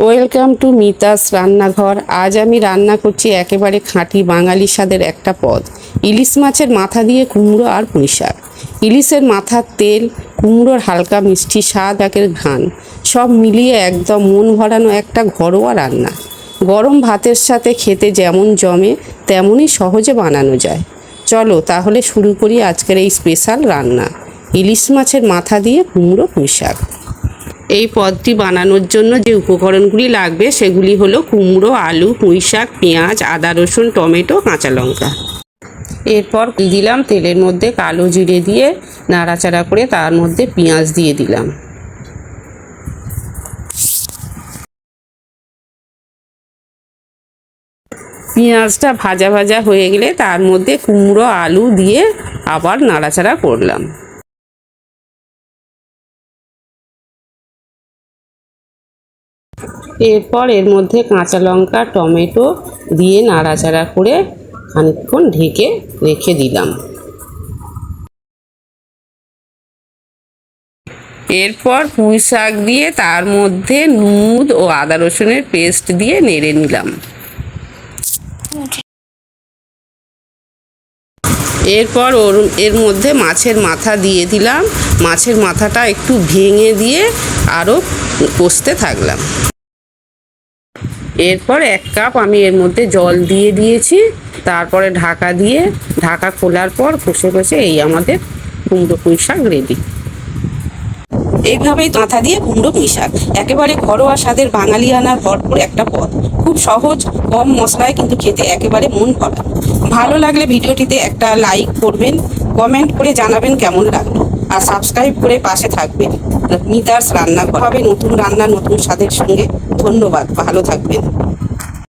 Welcome to Mita's রান্নাঘর। আজ আমি রান্না করছি একেবারে খাঁটি বাঙালি স্বাদের একটা পদ। ইলিশ মাছের মাথা দিয়ে কুমড়ো আর পুঁই শাক। ইলিশের মাথার তেল, কুমড়োর হালকা মিষ্টি স্বাদ, একের ঘ্রাণ। সব মিলিয়ে একদম মন ভরানো একটা ঘরোয়া রান্না। গরম ভাতের সাথে খেতে যেমন জমে, তেমনই সহজে বানানো যায়। চলো তাহলে শুরু করি আজকের এই স্পেশাল রান্না। ইলিশ মাছের মাথা দিয়ে কুমড়ো, পুঁই শাক। এই পদটি বানানোর জন্য যে উপকরণগুলি লাগবে সেগুলি হলো কুমড়ো, আলু পুঁই শাক পেঁয়াজ, আদা, রসুন, টমেটো, কাঁচা লঙ্কা। এরপর দিলাম তেলের মধ্যে কালো জিরে দিয়ে নাড়াচাড়া করে তার মধ্যে পেঁয়াজ দিয়ে দিলাম। পেঁয়াজটা ভাজা ভাজা হয়ে গেলে তার মধ্যে কুমড়ো, আলু দিয়ে আবার নাড়াচাড়া করলাম। এরপর এর মধ্যে কাঁচা লঙ্কা, টমেটো দিয়ে নাড়াচাড়া করে খানিকক্ষণ ঢেকে রেখে দিলাম। এরপর পুঁই শাক দিয়ে তার মধ্যে নুদ ও আদা রসুনের পেস্ট দিয়ে নেড়ে নিলাম। এরপর ওর, এর মধ্যে মাছের মাথা দিয়ে দিলাম। মাছের মাথাটা একটু ভেঙে দিয়ে আরও কষতে থাকলাম। এরপর এক কাপ আমি এর মধ্যে জল দিয়ে দিয়েছি। তারপরে ঢাকা দিয়ে, ঢাকা খোলার পর কষে কষে এই আমাদের কুমড়ো পুঁই শাক রেডি এইভাবেই মাথা দিয়ে কুমড়ো শাক। একেবারে ঘরোয়া স্বাদের বাঙালিয়ানার ভরপুর একটা পদ। খুব সহজ, কম মশলায় কিন্তু খেতে একেবারে মন ভরা ভালো লাগলে ভিডিওটিতে একটা লাইক করবেন, কমেন্ট করে জানাবেন কেমন লাগল। আর সাবস্ক্রাইব করে পাশে থাকবেন। মিতার্স রান্না হবে নতুন রান্না, নতুন স্বাদের সঙ্গে। ধন্যবাদ, ভালো থাকবেন।